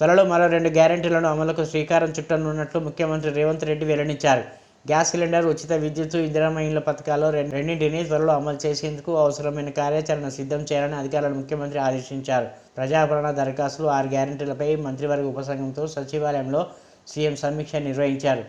త్వరలో మరో రెండు గ్యారెంటీలను అమలుకు శ్రీకారం చుట్టనున్నట్లు ముఖ్యమంత్రి రేవంత్ రెడ్డి వెల్లడించారు. గ్యాస్ సిలిండర్ ఉచిత విద్యుత్ ఇందిరమ్మ పథకాలు రెండింటినీ రెండింటిని త్వరలో అమలు చేసేందుకు అవసరమైన కార్యాచరణ సిద్ధం చేయాలని అధికారులను ముఖ్యమంత్రి ఆదేశించారు. ప్రజాభరణ దరఖాస్తులు ఆరు గ్యారెంటీలపై మంత్రివర్గ ఉపసంఘంతో సచివాలయంలో సీఎం సమీక్ష నిర్వహించారు.